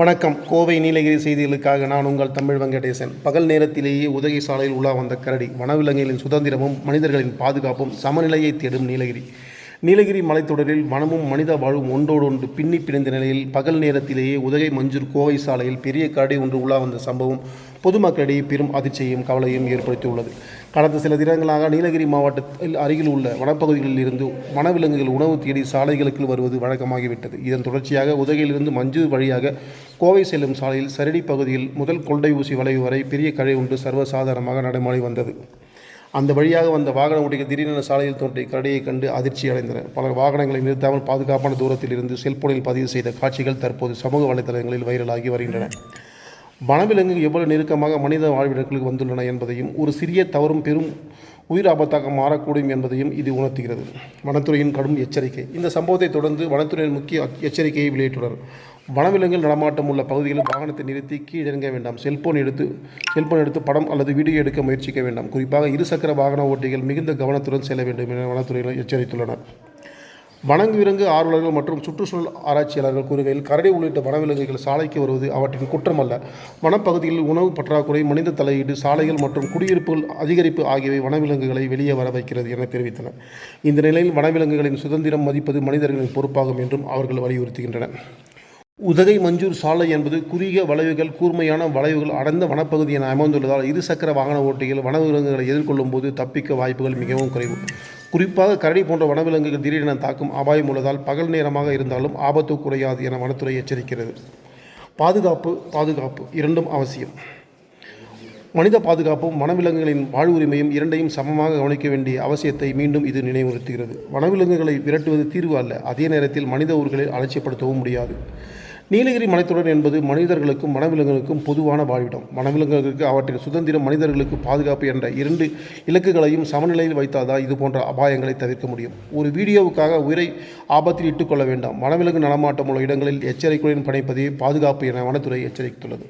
வணக்கம். கோவை நீலகிரி செய்திகளுக்காக நான் உங்கள் தமிழ் வெங்கடேசன். பகல் நேரத்திலேயே உதகை சாலையில் உலா வந்த கரடி வனவிலங்குகளின் சுதந்திரமும் மனிதர்களின் பாதுகாப்பும் சமநிலையை தேடும் நீலகிரி. நீலகிரி மலைத்தொடரில் வனமும் மனித வாழ்வும் ஒன்றோடொன்று பின்னி பிணைந்த நிலையில் பகல் நேரத்திலேயே உதகை மஞ்சூர் கோவை சாலையில் பெரிய கரடி ஒன்று உள்ளா வந்த சம்பவம் பொதுமக்களிடையே பெரும் அதிர்ச்சியையும் கவலையும் ஏற்படுத்தியுள்ளது. கடந்த சில தினங்களாக நீலகிரி மாவட்டத்தில் அருகில் உள்ள வனப்பகுதிகளில் இருந்து வனவிலங்குகள் உணவு தேடி சாலைகளுக்கு வருவது வழக்கமாகிவிட்டது. இதன் தொடர்ச்சியாக உதகையிலிருந்து மஞ்சூர் வழியாக கோவை செல்லும் சாலையில் சரடி பகுதியில் முதல் கொள்ளை ஊசி வளைவு வரை பெரிய கழை ஒன்று சர்வசாதாரணமாக நடைமுறை வந்தது. அந்த வழியாக வந்த வாகன ஓட்டிகள் திடீரென சாலையில் தோன்றிய கரடியை கண்டு அதிர்ச்சி அடைந்தனர். பல வாகனங்களை நிறுத்தாமல் பாதுகாப்பான தூரத்தில் இருந்து செல்போனில் பதிவு செய்த காட்சிகள் தற்போது சமூக வலைதளங்களில் வைரலாகி வருகின்றன. வனவிலங்குகள் எவ்வளவு நெருக்கமாக மனித வாழ்விடங்களுக்கு வந்துள்ளன என்பதையும் ஒரு சிறிய தவறும் பெரும் உயிர் ஆபத்தாக மாறக்கூடும் என்பதையும் இது உணர்த்துகிறது. வனத்துறையின் கடும் எச்சரிக்கை. இந்த சம்பவத்தை தொடர்ந்து வனத்துறையின் முக்கிய எச்சரிக்கையை வெளியிட்டுள்ளனர். வனவிலங்குகள் நடமாட்டம் உள்ள பகுதிகளில் வாகனத்தை நிறுத்தி கீழிறங்க வேண்டாம். செல்போன் எடுத்து செல்போன் எடுத்து படம் அல்லது வீடியோ எடுக்க முயற்சிக்க வேண்டாம். குறிப்பாக இருசக்கர வாகன ஓட்டிகள் மிகுந்த கவனத்துடன் செல்ல வேண்டும் என வனத்துறையினர் எச்சரித்துள்ளனர். வனவிலங்கு ஆர்வலர்கள் மற்றும் சுற்றுச்சூழல் ஆராய்ச்சியாளர்கள் கூறுகையில் கரடி உள்ளிட்ட வனவிலங்குகள் சாலைக்கு வருவது அவற்றின் குற்றமல்ல. வனப்பகுதியில் உணவு பற்றாக்குறை மனித தலையீடு சாலைகள் மற்றும் குடியிருப்புகள் அதிகரிப்பு ஆகியவை வனவிலங்குகளை வெளியே வர வைக்கிறது என தெரிவித்தனர். இந்த நிலையில் வனவிலங்குகளின் சுதந்திரம் மதிப்பது மனிதர்களின் பொறுப்பாகும் என்றும் அவர்கள் வலியுறுத்துகின்றனர். உதகை மஞ்சூர் சாலை என்பது குறுகிய வளைவுகள் கூர்மையான வளைவுகள் அடர்ந்த வனப்பகுதி என அமைந்துள்ளதால் இருசக்கர வாகன ஓட்டிகள் வனவிலங்குகளை எதிர்கொள்ளும் போது தப்பிக்க வாய்ப்புகள் மிகவும் குறைவு. குறிப்பாக கரடி போன்ற வனவிலங்குகள் திடீரென தாக்கும் அபாயம் உள்ளதால் பகல் நேரமாக இருந்தாலும் ஆபத்து குறையாது என வனத்துறை எச்சரிக்கிறது. பாதுகாப்பு பாதுகாப்பு இரண்டும் அவசியம். மனித பாதுகாப்பும் வனவிலங்குகளின் வாழ்வுரிமையும் இரண்டையும் சமமாக கவனிக்க வேண்டிய அவசியத்தை மீண்டும் இது நினைவுறுத்துகிறது. வனவிலங்குகளை விரட்டுவது தீர்வு அல்ல. அதே நேரத்தில் மனித ஊர்களை அலட்சியப்படுத்தவும் முடியாது. நீலகிரி மலைத்தொடர் என்பது மனிதர்களுக்கும் வனவிலங்குகளுக்கும் பொதுவான வாழ்விடம். வனவிலங்குகளுக்கு அவற்றின் சுதந்திரம் மனிதர்களுக்கு பாதுகாப்பு என்ற இரண்டு இலக்குகளையும் சமநிலையில் வைத்தால்தான் இது போன்ற அபாயங்களை தவிர்க்க முடியும். ஒரு வீடியோவுக்காக உயிரை ஆபத்தில் இட்டுக்கொள்ள வேண்டாம். வனவிலங்கு நடமாட்டம் உள்ள இடங்களில் எச்சரிக்கையுடன் பணிப்பதே பாதுகாப்பு என வனத்துறை எச்சரித்துள்ளது.